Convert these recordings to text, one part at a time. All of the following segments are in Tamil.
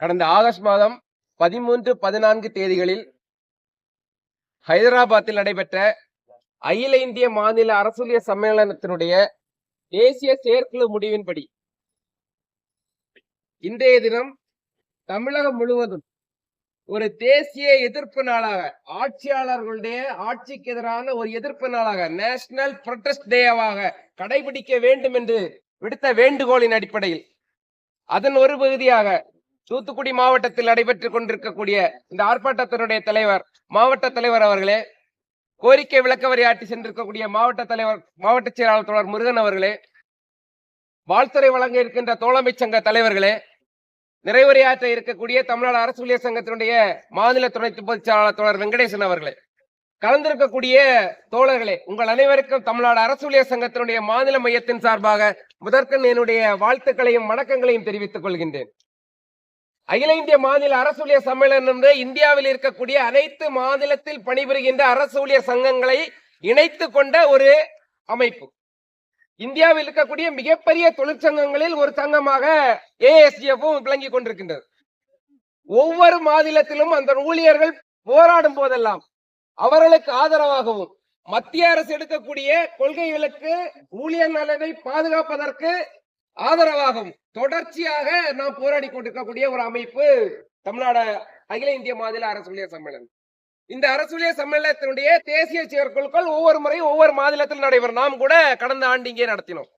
கடந்த ஆகஸ்ட் மாதம் பதிமூன்று பதினான்கு தேதிகளில் ஹைதராபாத்தில் நடைபெற்ற அகில இந்திய மாநில அரசுலிய சம்மேளனத்தினுடைய தேசிய செயற்குழு முடிவின்படி இன்றைய தினம் தமிழகம் முழுவதும் ஒரு தேசிய எதிர்ப்பு நாளாக ஆட்சியாளர்களுடைய ஆட்சிக்கு எதிரான ஒரு எதிர்ப்பு நாளாக நேஷனல் புரொட்டஸ்ட் டேவாக கடைபிடிக்க வேண்டும் என்று விடுத்த வேண்டுகோளின் அடிப்படையில் அதன் ஒரு பகுதியாக தூத்துக்குடி மாவட்டத்தில் நடைபெற்றுக் கொண்டிருக்கக்கூடிய இந்த ஆர்ப்பாட்டத்தினுடைய தலைவர் மாவட்ட தலைவர் அவர்களே கோரிக்கை விளக்க உரையாற்றி சென்றிருக்கக்கூடிய மாவட்ட தலைவர் மாவட்ட செயலாளர் தோழர் முருகன் அவர்களே வாழ்த்துறை வழங்க இருக்கின்ற தோழமை சங்க தலைவர்களே நிறைவுரையாற்ற இருக்கக்கூடிய தமிழ்நாடு அரசு ஊழியர் சங்கத்தினுடைய மாநில துணை பொதுச் செயலாளர் தோழர் வெங்கடேசன் அவர்களே கலந்திருக்கக்கூடிய தோழர்களே உங்கள் அனைவருக்கும் தமிழ்நாடு அரசு ஊழியர் சங்கத்தினுடைய மாநில மையத்தின் சார்பாக முதற்கண் என்னுடைய வாழ்த்துக்களையும் வணக்கங்களையும் தெரிவித்துக் கொள்கின்றேன். அகில இந்திய மாநில அரசு ஊழியர் சம்மேளனம் இந்தியாவில் இருக்கக்கூடிய அனைத்து மாநிலத்தில் பணிபுரிகின்ற அரசு ஊழியர் சங்கங்களை இணைத்து கொண்ட ஒரு அமைப்பு. இந்தியாவில் இருக்கக்கூடிய மிகப்பெரிய தொழிற்சங்கங்களில் ஒரு சங்கமாக ஏஎஸ்டிஎஃப்பும் விளங்கி கொண்டிருக்கின்றது. ஒவ்வொரு மாநிலத்திலும் அந்த ஊழியர்கள் போராடும் போதெல்லாம் அவர்களுக்கு ஆதரவாகவும் மத்திய அரசு எடுக்கக்கூடிய கொள்கைகளுக்கு ஊழியர் நலனை பாதுகாப்பதற்கு ஆதரவாகவும் தொடர்ச்சியாக நாம் போராடி கொண்டிருக்கக்கூடிய ஒரு அமைப்பு தமிழ்நாடு அகில இந்திய மாநில அரசு ஊழியர் சம்மேளனம். இந்த அரசு ஊழியர் சம்மேளனத்தினுடைய தேசிய செயற்குழுக்கள் ஒவ்வொரு முறையும் ஒவ்வொரு மாநிலத்தில் நடைபெறும். நாம் கூட கடந்த ஆண்டு இங்கே நடத்தினோம்.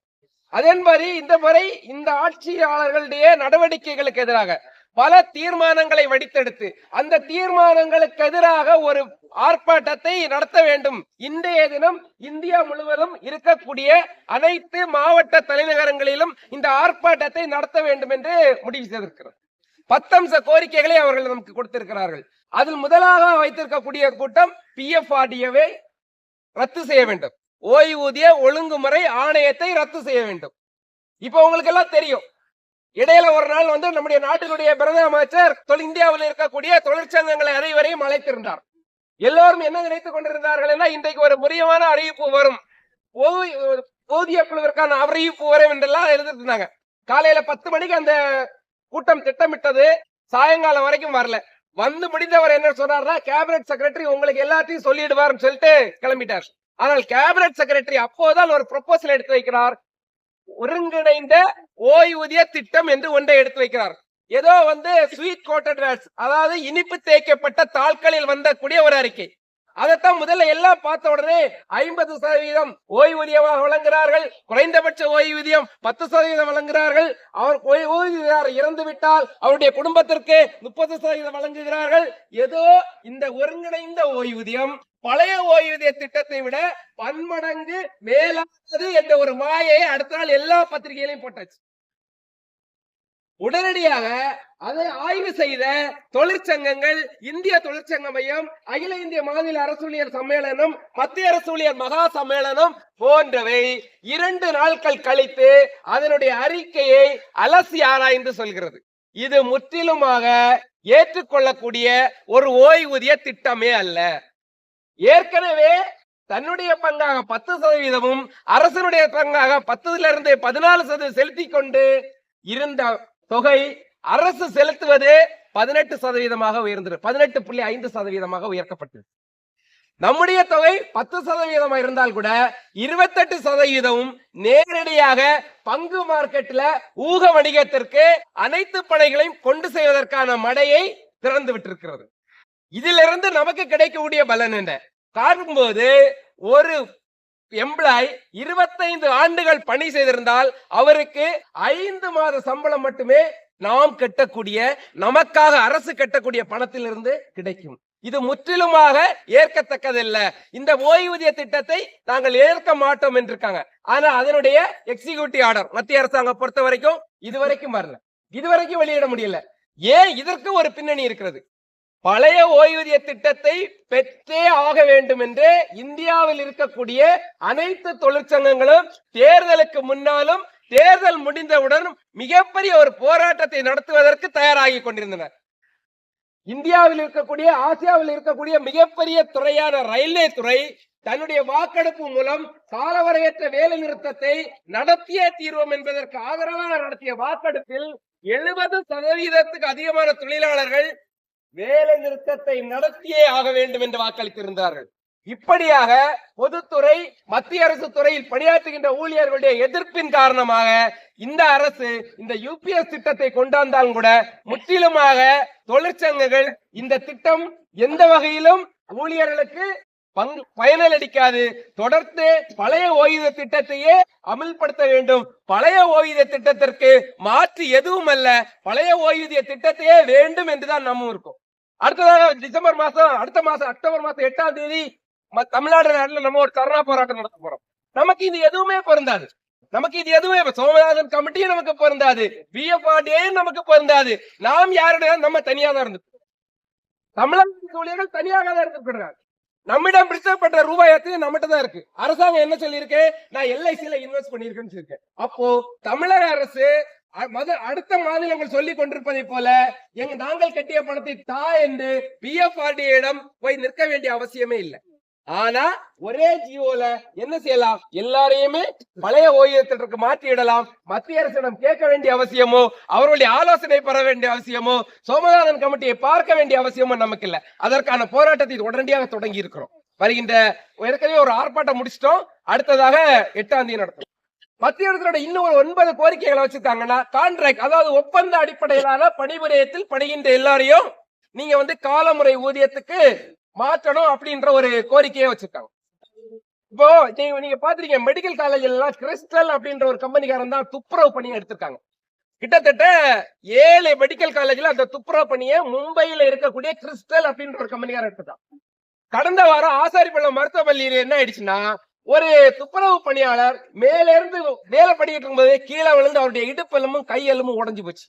மாதிரி இந்த முறை இந்த ஆட்சியாளர்களுடைய நடவடிக்கைகளுக்கு எதிராக பல தீர்மானங்களை வடித்தெடுத்து அந்த தீர்மானங்களுக்கு எதிராக ஒரு ஆர்ப்பாட்டத்தை நடத்த வேண்டும். இன்றைய தினம் இந்தியா முழுவதும் இருக்கக்கூடிய அனைத்து மாவட்ட தலைநகரங்களிலும் இந்த ஆர்ப்பாட்டத்தை நடத்த வேண்டும் என்று முடிவு செய்திருக்கிறார் பத்தம்ச கோரிக்கைகளை அவர்கள் நமக்கு கொடுத்திருக்கிறார்கள். அதில் முதலாக வைத்திருக்கக்கூடிய கூட்டம் பி எஃப் ஆர்டிஏவை ரத்து செய்ய வேண்டும். ஓய்வூதிய ஒழுங்குமுறை ஆணையத்தை ரத்து செய்ய வேண்டும். இப்ப உங்களுக்கு எல்லாம் தெரியும் இடையில ஒரு நாள் வந்து நம்முடைய நாட்டினுடைய பிரதம அமைச்சர் இந்தியாவில் இருக்கக்கூடிய தொழிற்சங்கங்களை அனைவரையும் அழைத்திருந்தார். எல்லோரும் என்ன நினைத்துக் கொண்டிருந்தார்கள் இன்றைக்கு ஒரு முறையான அறிவிப்பு வரும். போதிய குழுவிற்கான அறிவிப்பு வரும் என்றெல்லாம் எழுதிருந்தாங்க காலையில பத்து மணிக்கு அந்த கூட்டம் திட்டமிட்டது. சாயங்காலம் வரைக்கும் வரல. வந்து முடிந்தவர் என்ன சொன்னார்னா கேபினட் செக்ரட்டரி உங்களுக்கு எல்லாத்தையும் சொல்லிடுவார்னு சொல்லிட்டு கிளம்பிட்டார். ஆனால் கேபினட் செக்ரட்டரி அப்போதான் ஒரு ப்ரொபோசல் எடுத்து வைக்கிறார். ஒருங்கிணைந்த ஓய்வூதிய திட்டம் என்று ஒன்றை எடுத்து வைக்கிறார். ஏதோ வந்து ஸ்வீட் கோட்டட் வேர்ட்ஸ் அதாவது இனிப்பு தேய்க்கப்பட்ட தாள்களில் வந்தக்கூடிய ஒரு அறிக்கை. அதைத்தான் முதல்ல எல்லாம் பார்த்த உடனே ஐம்பது சதவீதம் ஓய்வூதியமாக வழங்குகிறார்கள். குறைந்தபட்ச ஓய்வூதியம் பத்து சதவீதம் வழங்குகிறார்கள். அவர் ஓய்- இறந்து விட்டால் அவருடைய குடும்பத்திற்கு முப்பது சதவீதம் வழங்குகிறார்கள். ஏதோ இந்த ஒருங்கிணைந்த ஓய்வூதியம் பழைய ஓய்வூதிய திட்டத்தை விட பன்மடங்கு மேலானது என்ற ஒரு மாயை அடுத்த நாள் எல்லா பத்திரிகைகளையும் போட்டாச்சு. உடனடியாக அதை ஆய்வு செய்த தொழிற்சங்கங்கள் இந்திய தொழிற்சங்க மையம் அகில இந்திய மாநில அரசூழியர் சம்மேளனம் மத்திய அரசூழியர் மகா சம்மேளனம் போன்றவை இரண்டு நாட்கள் கழித்து அதனுடைய அறிக்கையை அலசி ஆராய்ந்து சொல்கிறது. இது முற்றிலுமாக ஏற்றுக்கொள்ளக்கூடிய ஒரு ஓய்வூதிய திட்டமே அல்ல. ஏற்கனவே தன்னுடைய பங்காக பத்து சதவீதமும் அரசனுடைய பங்காக பத்துல இருந்து பதினாலு சதவீதம் செலுத்தி கொண்டு இருந்த தொகை அரசு செலுத்துவது பதினெட்டு சதவீதமாக உயர்ந்தது. பதினெட்டு புள்ளி ஐந்து சதவீதமாக உயர்த்தப்பட்டது. நம்முடைய தொகை பத்து சதவீதமா இருந்தால் கூட இருபத்தெட்டு சதவீதமும் நேரடியாக பங்கு மார்க்கெட்ல ஊக வணிகத்திற்கு அனைத்து படைகளையும் கொண்டு செய்வதற்கான மடையை திறந்து விட்டிருக்கிறது. இதிலிருந்து நமக்கு கிடைக்கக்கூடிய பலன் என்ன? காட்டும்போது ஒரு எம்ப்ளாய் இருபத்தைந்து ஆண்டுகள் பணி செய்திருந்தால் அவருக்கு ஐந்து மாத சம்பளம் மட்டுமே நாம் கட்டக்கூடிய நமக்காக அரசு கட்டக்கூடிய பணத்திலிருந்து கிடைக்கும். இது முற்றிலுமாக ஏற்கத்தக்கதல்ல. இந்த ஓய்வூதிய திட்டத்தை நாங்கள் ஏற்க மாட்டோம் என்று இருக்காங்க ஆனா அதனுடைய எக்ஸிகியூட்டிவ் ஆர்டர் மத்திய அரசாங்கம் பொறுத்த வரைக்கும் இதுவரைக்கும் வரல. இதுவரைக்கும் வெளியிட முடியல. ஏன் இதற்கு ஒரு பின்னணி இருக்கிறது? பழைய ஓய்வூதிய திட்டத்தை பெற்றே ஆக வேண்டும் என்று இந்தியாவில் இருக்கக்கூடிய அனைத்து தொழிற்சங்கங்களும் தேர்தலுக்கு முன்னாலும் தேர்தல் முடிந்தவுடன் மிகப்பெரிய ஒரு போராட்டத்தை நடத்துவதற்கு தயாராகி கொண்டிருந்தனர். இந்தியாவில் இருக்கக்கூடிய ஆசியாவில் இருக்கக்கூடிய மிகப்பெரிய துறையான ரயில்வே துறை தன்னுடைய வாக்கெடுப்பு மூலம் காலவரையற்ற வேலை நிறுத்தத்தை நடத்திய தீர்வோம் என்பதற்கு ஆதரவாக நடத்திய வாக்கெடுப்பில் எழுபது சதவீதத்துக்கு அதிகமான தொழிலாளர்கள் வேலை நிறுத்தத்தை நடத்தியே ஆக வேண்டும் என்று வாக்களித்திருந்தார்கள். இப்படியாக பொதுத்துறை மத்திய அரசு துறையில் பணியாற்றுகின்ற ஊழியர்களுடைய எதிர்ப்பின் காரணமாக இந்த அரசு இந்த யூபிஎஸ் திட்டத்தை கொண்டாந்தாலும் கூட முற்றிலுமாக தொழிற்சங்கங்கள் இந்த திட்டம் எந்த வகையிலும் ஊழியர்களுக்கு பங்கு பயனளிக்காது. தொடர்ந்து பழைய ஓய்வு திட்டத்தையே அமல்படுத்த வேண்டும். பழைய ஓய்வூதிய திட்டத்திற்கு மாற்று எதுவும் அல்ல பழைய ஓய்வூதிய திட்டத்தையே வேண்டும் என்றுதான் நம்ம இருக்கோம். அடுத்ததாக டிசம்பர் மாசம் அடுத்த மாசம் அக்டோபர் மாசம் எட்டாம் தேதி தமிழ்நாடு நாட்டில் நம்ம ஒரு தர்ணா போராட்டம் நடத்த போறோம். நமக்கு இது எதுவுமே பொருந்தாது. நமக்கு இது எதுவுமே சோமநாதன் கமிட்டியும் நமக்கு பொருந்தாது. பிஎஃப்ஆர்டியே நமக்கு பொருந்தாது. நாம் யாருடைய? நம்ம தனியாக தான் இருந்துக்கோம் தமிழக ஊழியர்கள் தனியாக தான் இருக்கப்படுறாங்க நம்மிடம் பிடிச்சப்பட்ட ரூபாய் அத்தனை நம்மகிட்ட தான் இருக்கு. அரசாங்கம் என்ன சொல்லியிருக்கேன் நான் எல்ஐசியில இன்வெஸ்ட் பண்ணியிருக்கேன்னு சொல்லியிருக்கேன். அப்போ தமிழக அரசு அடுத்த மாநிலங்கள் சொல்லிக் கொண்டிருப்பதை போல எங்க நாங்கள் கட்டிய பணத்தை தா என்று பிஎஃப்ஆர்டியிடம் போய் நிற்க வேண்டிய அவசியமே இல்லை. ஆனா ஒரே ஜியோல என்ன செய்யலாம்? எல்லாரையுமே பழைய ஓய்வூதியத்திற்கு மாற்றிடலாம் மத்திய அரசிடம் கேட்க வேண்டிய அவசியமோ அவருடைய ஆலோசனை பெற வேண்டிய அவசியமோ சோமநாதன் கமிட்டியை பார்க்க வேண்டிய அவசியமோ நமக்கு இல்ல. அதற்கான போராட்டத்தை உடனடியாக தொடங்கி இருக்கிறோம். வருகின்ற ஏற்கனவே ஒரு ஆர்ப்பாட்டம் முடிச்சிட்டோம். அடுத்ததாக எட்டாம் தேதி நடத்தும். மத்திய அரசோட இன்னும் ஒரு ஒன்பது கோரிக்கைகளை வச்சிருக்காங்கன்னா கான்ட்ராக்ட் அதாவது ஒப்பந்த அடிப்படையிலான பணிபுரியத்தில் பணிகின்ற எல்லாரையும் நீங்க வந்து காலமுறை ஊதியத்துக்கு மாற்றணும் அப்படின்ற ஒரு கோரிக்கையை வச்சிருக்காங்க. இப்போ நீங்க நீங்க பாத்துருக்கீங்க மெடிக்கல் காலேஜ் எல்லாம் கிறிஸ்டல் அப்படின்ற ஒரு கம்பெனிக்காரன் தான் துப்புரவு பணி எடுத்திருக்காங்க. கிட்டத்தட்ட ஏழு மெடிக்கல் காலேஜ்ல அந்த துப்புரவு பணியை மும்பையில இருக்கக்கூடிய கிறிஸ்டல் அப்படின்ற ஒரு கம்பெனிக்காரன் எடுத்துட்டான் கடந்த வாரம் ஆசாரிப்பள்ளம் மருத்துவ பள்ளியில என்ன ஆயிடுச்சுன்னா ஒரு துப்புரவு பணியாளர் மேல இருந்து வேலை பண்ணிட்டு இருக்கும்போது கீழே விழுந்து அவருடைய இடுப்பெலும்பும் கையெலும்பும் உடைஞ்சு போச்சு.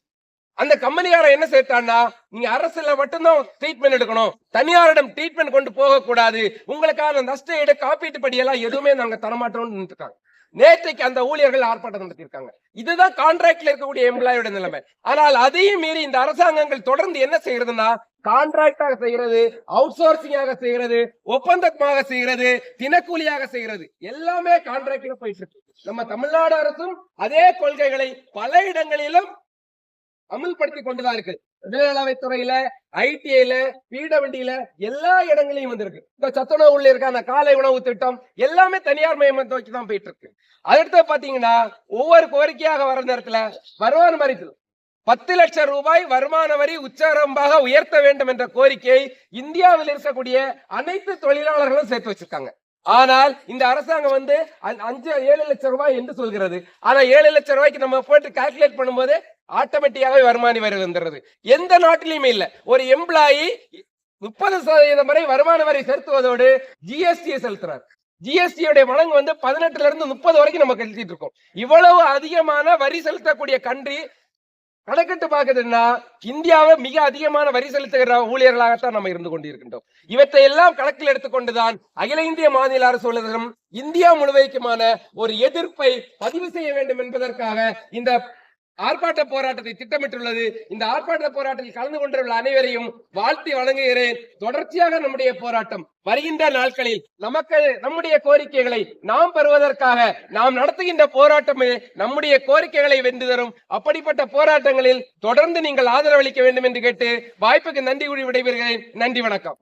அந்த கம்பெனிக்காரன் என்ன சேர்த்தான்னா நீங்க அரசுல மட்டும்தான் ட்ரீட்மெண்ட் எடுக்கணும். தனியாரிடம் ட்ரீட்மெண்ட் கொண்டு போக கூடாது உங்களுக்கான நஷ்ட ஈடு காப்பீட்டு படியெல்லாம் எதுவுமே நாங்க தரமாட்டோம்னு நின்றுட்டாங்க. நேற்றைக்கு அந்த ஊழியர்கள் ஆர்ப்பாட்டம் நடத்தியிருக்காங்க. இதுதான் கான்ட்ராக்ட்ல இருக்கக்கூடிய எம்ப்ளாயோட நிலைமை. ஆனால் அதையும் மீறி இந்த அரசாங்கங்கள் தொடர்ந்து என்ன செய்யறதுன்னா கான்ட்ராக்டாக செய்யறது அவுட் சோர்சிங்காக செய்யறது ஒப்பந்தமாக செய்யறது தினக்கூலியாக செய்யறது எல்லாமே கான்ட்ராக்ட்ல போயிட்டு இருக்கு நம்ம தமிழ்நாடு அரசும் அதே கொள்கைகளை பல இடங்களிலும் அமல்படுத்தி கொண்டுதான் இருக்கு. மேலவை துறையில ஐடிஐல பிடபிள்யூல எல்லா இடங்களையும் வந்திருக்கு. இந்த சத்துணவு உள்ள இருக்க அந்த காலை உணவு திட்டம் எல்லாமே தனியார் மயமத்தை வச்சு தான் போயிட்டு இருக்கு அடுத்து பாத்தீங்கன்னா ஒவ்வொரு கோரிக்கையாக வர நேரத்துல வருமான வரி பத்து லட்சம் ரூபாய் வருமான வரி உச்சரம்பாக உயர்த்த வேண்டும் என்ற கோரிக்கையை இந்தியாவில் இருக்கக்கூடிய அனைத்து தொழிலாளர்களும் சேர்த்து வச்சிருக்காங்க. ஆனால் இந்த அரசாங்கம் வந்து அஞ்சு ஏழு லட்சம் ரூபாய் என்று சொல்கிறது. ஆனா ஏழு லட்சம் ரூபாய்க்கு நம்ம போட்டு கால்குலேட் பண்ணும்போது ஆட்டோமேட்டிக்காவே வருமானி வரி வந்துடுறது. எந்த நாட்டிலையுமே இல்ல. ஒரு எம்ப்ளாயி முப்பது சதவீதம் வரை வருமான வரி செலுத்துவதோடு ஜிஎஸ்டியை செலுத்துறாரு. ஜிஎஸ்டி உடைய மடங்கு வந்து பதினெட்டுல இருந்து முப்பது வரைக்கும் நம்ம செலுத்திட்டு இருக்கோம். இவ்வளவு அதிகமான வரி செலுத்தக்கூடிய கண்ட்ரி கணக்கிட்டு பார்க்குதுன்னா இந்தியாவை மிக அதிகமான வரி செலுத்துகிற ஊழியர்களாகத்தான் நம்ம இருந்து கொண்டிருக்கின்றோம். இவற்றை எல்லாம் கணக்கில் எடுத்துக்கொண்டுதான் அகில இந்திய மாநில அரசு உள்ளதும் இந்தியா முழுவதுக்குமான ஒரு எதிர்ப்பை பதிவு செய்ய வேண்டும் என்பதற்காக இந்த ஆர்ப்பாட்ட போராட்டத்தை திட்டமிட்டுள்ளது. இந்த ஆர்ப்பாட்ட போராட்டத்தில் கலந்து கொண்டுள்ள அனைவரையும் வாழ்த்தி வழங்குகிறேன் தொடர்ச்சியாக நம்முடைய போராட்டம் வருகின்ற நாட்களில் நமக்கு நம்முடைய கோரிக்கைகளை நாம் பெறுவதற்காக நாம் நடத்துகின்ற போராட்டமே நம்முடைய கோரிக்கைகளை வென்று தரும். அப்படிப்பட்ட போராட்டங்களில் தொடர்ந்து நீங்கள் ஆதரவளிக்க வேண்டும் என்று கேட்டு வாய்ப்புக்கு நன்றி கூறி விடைபெறுகிறேன். நன்றி வணக்கம்.